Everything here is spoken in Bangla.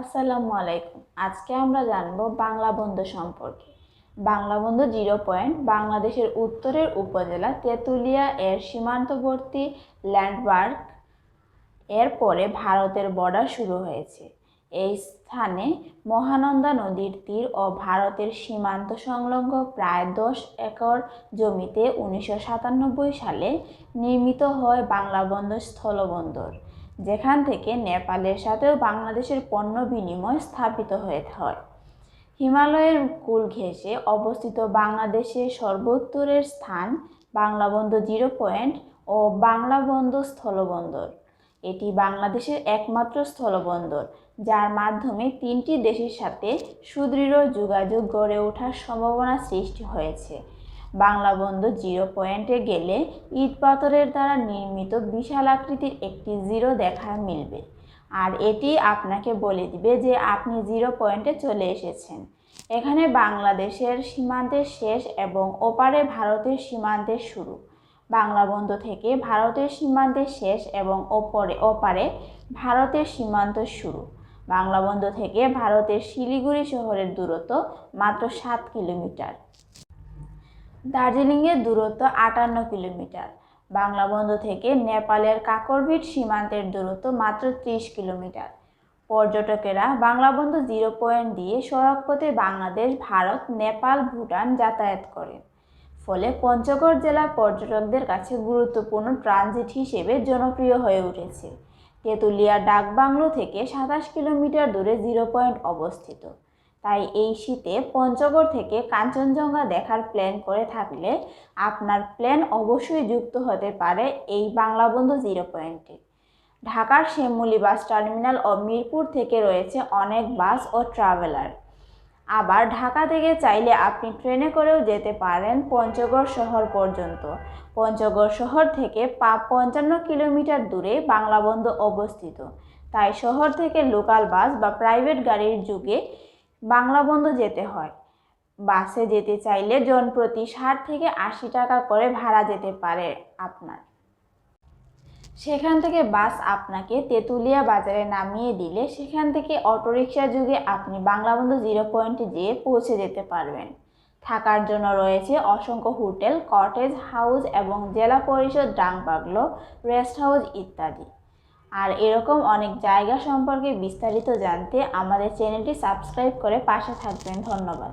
আসসালামু আলাইকুম। আজকে আমরা জানব বাংলা বন্ধু সম্পর্কে। বাংলা বন্ধু জিরো পয়েন্ট, বাংলাদেশের উত্তরের উপজেলা তেঁতুলিয়া এর সীমান্তবর্তী ল্যান্ডমার্ক এর পরে ভারতের বর্ডার শুরু হয়েছে। এই স্থানে মহানন্দা নদীর তীর ও ভারতের সীমান্ত সংলগ্ন প্রায় দশ একর জমিতে উনিশশো সাতানব্বই সালে নির্মিত হয় বাংলা বন্দর স্থলবন্দর। যেখান থেকে নেপালের সাথেও বাংলাদেশের পণ্য বিনিময় স্থাপিত হয়ে হয়। হিমালয়ের কুল ঘেঁষে অবস্থিত বাংলাদেশের সর্বোত্তরের স্থান বাংলা বন্দর জিরো পয়েন্ট ও বাংলা বন্দর স্থলবন্দর। এটি বাংলাদেশের একমাত্র স্থলবন্দর, যার মাধ্যমে তিনটি দেশের সাথে সুদৃঢ় যোগাযোগ গড়ে ওঠার সম্ভাবনা সৃষ্টি হয়েছে। বাংলা বন্দর জিরো পয়েন্টে গেলে ইট পাথরের দ্বারা নির্মিত বিশাল আকৃতির একটি জিরো দেখা মিলবে। আর এটি আপনাকে বলে দিবে যে আপনি জিরো পয়েন্টে চলে এসেছেন। এখানে বাংলাদেশের সীমান্তের শেষ এবং ওপারে ভারতের সীমান্তের শুরু। বাংলা বন্ধ থেকে ভারতের সীমান্তের শেষ এবং ওপরে, ওপারে ভারতের সীমান্ত শুরু। বাংলা বন্ধ থেকে ভারতের শিলিগুড়ি শহরের দূরত্ব মাত্র সাত কিলোমিটার। দার্জিলিংয়ের দূরত্ব আটান্ন কিলোমিটার। বাংলা বন্ধ থেকে নেপালের কাকরভিট সীমান্তের দূরত্ব মাত্র ত্রিশ কিলোমিটার। পর্যটকেরা বাংলা বন্ধু জিরো পয়েন্ট দিয়ে সড়কপথে বাংলাদেশ, ভারত, নেপাল, ভুটান যাতায়াত করেন। ফলে পঞ্চগড় জেলা পর্যটকদের কাছে গুরুত্বপূর্ণ ট্রানজিট হিসেবে জনপ্রিয় হয়ে উঠেছে। তেঁতুলিয়া ডাকবাংলো থেকে সাতাশ কিলোমিটার দূরে জিরো পয়েন্ট অবস্থিত। তাই এই শীতে পঞ্চগড় থেকে কাঞ্চনজঙ্ঘা দেখার প্ল্যান করে থাকলে আপনার প্ল্যান অবশ্যই যুক্ত হতে পারে এই বাংলা বন্ধু জিরো পয়েন্টে ঢাকার শ্যামলী বাস টার্মিনাল ও মিরপুর থেকে রয়েছে অনেক বাস ও ট্রাভেলার আবার ঢাকা থেকে চাইলে আপনি ট্রেনে করেও যেতে পারেন পঞ্চগড় শহর পর্যন্ত। পঞ্চগড় শহর থেকে পা পঞ্চান্ন কিলোমিটার দূরে বাংলা বন্ধু অবস্থিত। তাই শহর থেকে লোকাল বাস বা প্রাইভেট গাড়ির যুগে বাংলা বন্ধু যেতে হয়। বাসে যেতে চাইলে জনপ্রতি ষাট থেকে আশি টাকা করে ভাড়া যেতে পারে আপনার। সেখান থেকে বাস আপনাকে তেঁতুলিয়া বাজারে নামিয়ে দিলে সেখান থেকে অটোরিকশা যুগে আপনি বাংলা বন্ধু জিরো পয়েন্টে যেয়ে পৌঁছে যেতে পারবেন। থাকার জন্য রয়েছে অসংখ্য হোটেল, কটেজ, হাউস এবং জেলা পরিষদ ডাংবাগলো রেস্ট হাউস ইত্যাদি। আর এরকম অনেক জায়গা সম্পর্কে বিস্তারিত জানতে আমাদের চ্যানেলটি সাবস্ক্রাইব করে পাশে থাকবেন। ধন্যবাদ।